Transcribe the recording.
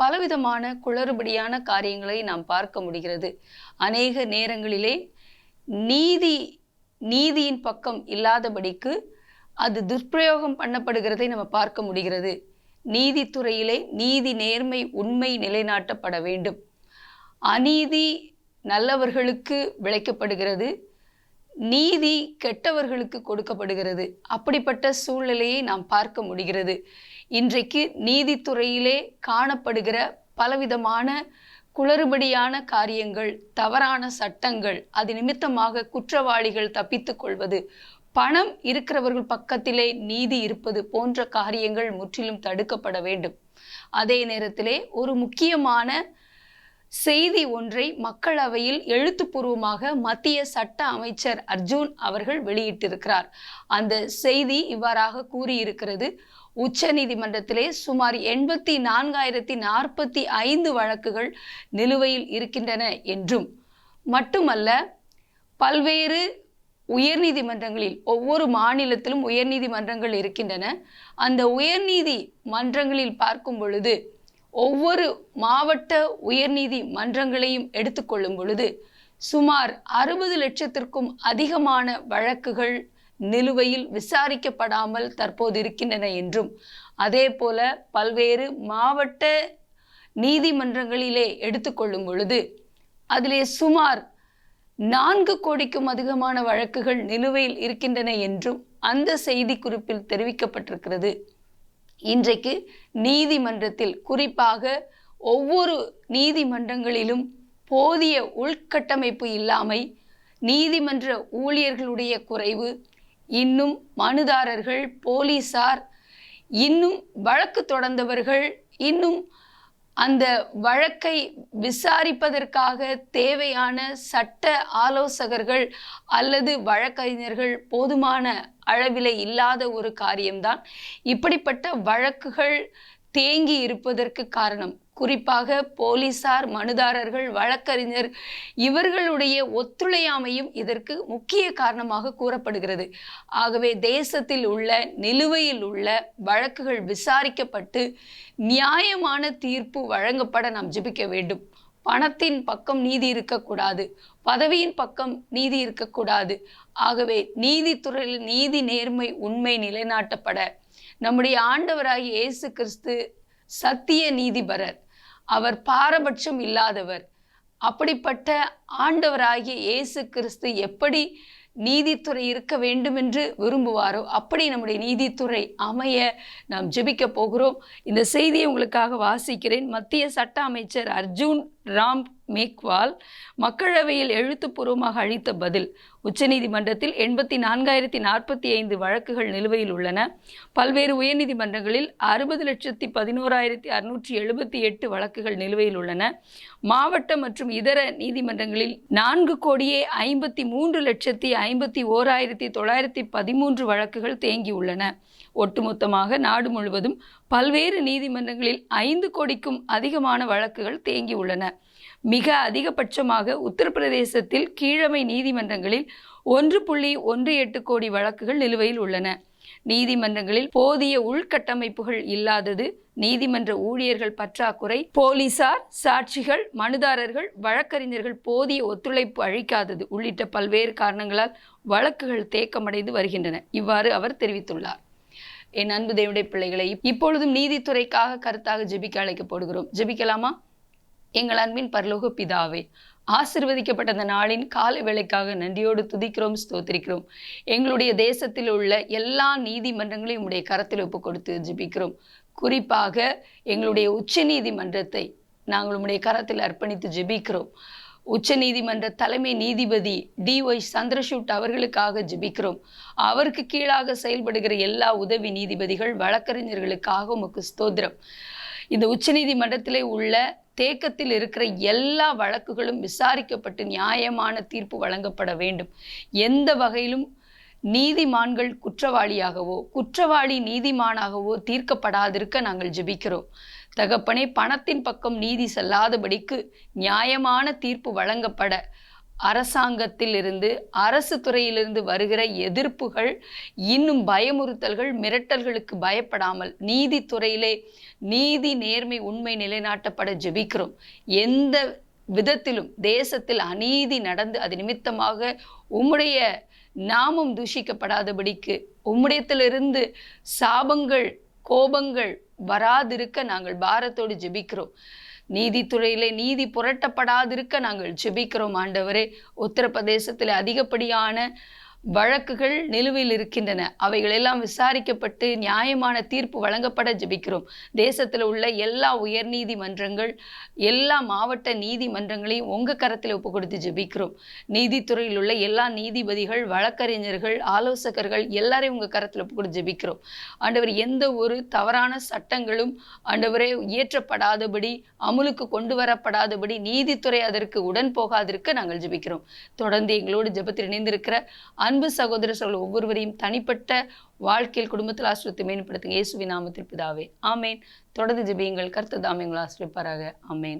பலவிதமான குளறுபடியான காரியங்களை நாம் பார்க்க முடிகிறது. அநேக நேரங்களிலே நீதி நீதியின் பக்கம் இல்லாதபடிக்கு அது துஷ்பிரயோகம் பண்ணப்படுகிறதை நம்ம பார்க்க முடிகிறது. நீதித்துறையிலே நீதி நேர்மை உண்மை நிலைநாட்டப்பட வேண்டும். அநீதி நல்லவர்களுக்கு விளைக்கப்படுகிறது. நீதி கெட்டவர்களுக்கு கொடுக்கப்படுகிறது. அப்படிப்பட்ட சூழ்நிலையை நாம் பார்க்க முடிகிறது. இன்றைக்கு நீதித்துறையிலே காணப்படுகிற பலவிதமான குளறுபடியான காரியங்கள் தவறான சட்டங்கள் அது நிமித்தமாக குற்றவாளிகள் தப்பித்துக் கொள்வது பணம் இருக்கிறவர்கள் பக்கத்திலே நீதி இருப்பது போன்ற காரியங்கள் முற்றிலும் தடுக்கப்பட வேண்டும். அதே நேரத்திலே ஒரு முக்கியமான செய்தி ஒன்றை மக்களவையில் எழுத்துப்பூர்வமாக மத்திய சட்ட அமைச்சர் அர்ஜூன் அவர்கள் வெளியிட்டிருக்கிறார். அந்த செய்தி இவ்வாறாக கூறியிருக்கிறது. உச்ச நீதிமன்றத்திலே சுமார் எண்பத்தி நான்காயிரத்தி நாற்பத்தி ஐந்து வழக்குகள் நிலுவையில் இருக்கின்றன என்றும். மட்டுமல்ல பல்வேறு உயர்நீதிமன்றங்களில் ஒவ்வொரு மாநிலத்திலும் உயர்நீதிமன்றங்கள் இருக்கின்றன. அந்த உயர்நீதி மன்றங்களில் பார்க்கும் பொழுது ஒவ்வொரு மாவட்ட உயர்நீதி மன்றங்களையும் எடுத்துக்கொள்ளும் பொழுது சுமார் அறுபது லட்சத்திற்கும் அதிகமான வழக்குகள் நிலுவையில் விசாரிக்கப்படாமல் தற்போது இருக்கின்றன என்றும் அதே போல பல்வேறு மாவட்ட நீதிமன்றங்களிலே எடுத்துக்கொள்ளும் பொழுது அதிலே சுமார் நான்கு கோடிக்கும் அதிகமான வழக்குகள் நிலுவையில் இருக்கின்றன என்றும் அந்த செய்தி குறிப்பில் தெரிவிக்கப்பட்டிருக்கிறது. இன்றைக்கு நீதிமன்றத்தில் குறிப்பாக ஒவ்வொரு நீதிமன்றங்களிலும் போதிய உள்கட்டமைப்பு இல்லாமை நீதிமன்ற ஊழியர்களுடைய குறைவு இன்னும் மனுதாரர்கள் போலீசார் இன்னும் வழக்கு தொடர்ந்தவர்கள் இன்னும் அந்த வழக்கை விசாரிப்பதற்காக தேவையான சட்ட ஆலோசகர்கள் அல்லது வழக்கறிஞர்கள் போதுமான அளவிலே இல்லாத ஒரு காரியம்தான். இப்படிப்பட்ட வழக்குகள் தேங்கி இருப்பதற்கு காரணம். குறிப்பாக போலீசார் மனுதாரர்கள் வழக்கறிஞர் இவர்களுடைய ஒத்துழையாமையும் இதற்கு முக்கிய காரணமாக கூறப்படுகிறது. ஆகவே தேசத்தில் உள்ள நிலுவையில் உள்ள வழக்குகள் விசாரிக்கப்பட்டு நியாயமான தீர்ப்பு வழங்கப்பட நாம் ஜெபிக்க வேண்டும். பணத்தின் பக்கம் நீதி இருக்கக்கூடாது. பதவியின் பக்கம் நீதி இருக்கக்கூடாது. ஆகவே நீதித்துறையில் நீதி நேர்மை உண்மை நிலைநாட்டப்பட. நம்முடைய ஆண்டவராகிய இயேசு கிறிஸ்து சத்திய நீதிபரர். அவர் பாரபட்சம் இல்லாதவர். அப்படிப்பட்ட ஆண்டவராகிய இயேசு கிறிஸ்து எப்படி நீதித்துறை இருக்க வேண்டும் என்று விரும்புவாரோ அப்படி நம்முடைய நீதித்துறை அமைய நாம் ஜெபிக்க போகிறோம். இந்த செய்தியை உங்களுக்காக வாசிக்கிறேன். மத்திய சட்ட அமைச்சர் அர்ஜூன் ராம் மேக்வால் மக்களவையில் எழுத்துப்பூர்வமாக அளித்த பதில். உச்சநீதிமன்றத்தில் எண்பத்தி நான்காயிரத்தி நாற்பத்தி ஐந்து வழக்குகள் நிலுவையில் உள்ளன. பல்வேறு உயர்நீதிமன்றங்களில் அறுபது லட்சத்தி பதினோராயிரத்தி அறுநூற்றி எழுபத்தி எட்டு வழக்குகள் நிலுவையில் உள்ளன. மாவட்ட மற்றும் இதர நீதிமன்றங்களில் நான்கு கோடியே ஐம்பத்தி மூன்று லட்சத்தி ஐம்பத்தி ஓராயிரத்தி தொள்ளாயிரத்தி பதிமூன்று வழக்குகள் தேங்கியுள்ளன ஒட்டுமொத்தமாக நாடு முழுவதும் பல்வேறு நீதிமன்றங்களில் ஐந்து கோடிக்கும் அதிகமான வழக்குகள் தேங்கியுள்ளன மிக அதிகபட்சமாக உத்தரப்பிரதேசத்தில் கீழமை நீதிமன்றங்களில் ஒன்று புள்ளி ஒன்று எட்டு கோடி வழக்குகள் நிலுவையில் உள்ளன. நீதிமன்றங்களில் போதிய உள்கட்டமைப்புகள் இல்லாதது நீதிமன்ற ஊழியர்கள் பற்றாக்குறை போலீசார் சாட்சிகள் மனுதாரர்கள் வழக்கறிஞர்கள் போதிய ஒத்துழைப்பு அளிக்காதது உள்ளிட்ட பல்வேறு காரணங்களால் வழக்குகள் தேக்கமடைந்து வருகின்றன. இவ்வாறு அவர் தெரிவித்துள்ளார். என் அன்பு தேவனுடைய பிள்ளைகளை இப்பொழுதும் நீதித்துறைக்காக கருத்தாக ஜெபிக்க அழைக்கப்படுகிறோம். ஜெபிக்கலாமா? எங்கள் அன்பின் பரலோக பிதாவே ஆசிர்வதிக்கப்பட்ட அந்த நாளின் காலை வேலைக்காக நன்றியோடு துதிக்கிறோம் ஸ்தோத்திரிக்கிறோம். எங்களுடைய தேசத்தில் உள்ள எல்லா நீதிமன்றங்களையும் உடைய கரத்தில் ஒப்பு கொடுத்து ஜிபிக்கிறோம். குறிப்பாக எங்களுடைய உச்ச நீதிமன்றத்தை நாங்கள் உம்முடைய கரத்தில் அர்ப்பணித்து ஜெபிக்கிறோம். உச்ச நீதிமன்ற தலைமை நீதிபதி டி ஒய் சந்திரசூட் அவர்களுக்காக ஜெபிக்கிறோம். அவருக்கு கீழாக செயல்படுகிற எல்லா உதவி நீதிபதிகள் வழக்கறிஞர்களுக்காக உமக்கு ஸ்தோத்திரம். இந்த உச்சநீதிமன்றத்திலே உள்ள தேக்கத்தில் இருக்கிற எல்லா வழக்குகளும் விசாரிக்கப்பட்டு நியாயமான தீர்ப்பு வழங்கப்பட வேண்டும். எந்த வகையிலும் நீதிமான்கள் குற்றவாளியாகவோ குற்றவாளி நீதிமானாகவோ தீர்க்கப்படாதிருக்க நாங்கள் ஜெபிக்கிறோம். தகப்பனே பணத்தின் பக்கம் நீதி செல்லாதபடிக்கு நியாயமான தீர்ப்பு வழங்கப்பட அரசாங்கத்தில் இருந்து அரசு துறையிலிருந்து வருகிற எதிர்ப்புகள் இன்னும் பயமுறுத்தல்கள் மிரட்டல்களுக்கு பயப்படாமல் நீதித்துறையிலே நீதி நேர்மை உண்மை நிலைநாட்டப்பட ஜெபிக்கிறோம். எந்த விதத்திலும் தேசத்தில் அநீதி நடந்து அது நிமித்தமாக உம்முடைய நாமம் தூஷிக்கப்படாதபடிக்கு உம்முடையத்திலிருந்து சாபங்கள் கோபங்கள் வராதிருக்க நாங்கள் பாரத்தோடு ஜெபிக்கிறோம். நீதித்துறையிலே நீதி புரட்டப்படாதிருக்க நாங்கள் ஜெபிக்கிறோம் ஆண்டவரே. உத்தரப்பிரதேசத்தில் அதிகப்படியான வழக்குகள் நிலுவையில் இருக்கின்றன. அவைகளெல்லாம் விசாரிக்கப்பட்டு நியாயமான தீர்ப்பு வழங்கப்பட ஜபிக்கிறோம். தேசத்தில் உள்ள எல்லா உயர் நீதிமன்றங்கள் எல்லா மாவட்ட நீதிமன்றங்களையும் உங்க கரத்தில் ஒப்பு கொடுத்து ஜெபிக்கிறோம். நீதித்துறையில் உள்ள எல்லா நீதிபதிகள் வழக்கறிஞர்கள் ஆலோசகர்கள் எல்லாரையும் உங்க கரத்தில் ஒப்பு கொடுத்து ஜெபிக்கிறோம். ஆண்டவர் எந்த ஒரு தவறான சட்டங்களும் ஆண்டவரே இயற்றப்படாதபடி அமுலுக்கு கொண்டு வரப்படாதபடி நீதித்துறை அதற்கு உடன் போகாதிருக்க நாங்கள் ஜெபிக்கிறோம். தொடர்ந்து எங்களோடு ஜெபத்தில் இணைந்திருக்கிற அன்பு சகோதர சகோதரர் ஒவ்வொருவரையும் தனிப்பட்ட வாழ்க்கையில் குடும்பத்தில் ஆசிரியத்தை மேம்படுத்துங்க இயேசுவின் நாமத்தில் பிதாவே. ஆமேன். தொடர்ந்து ஜெபியுங்கள். கருத்து தாமே ஆசிரியப்பாராக ஆமேன்.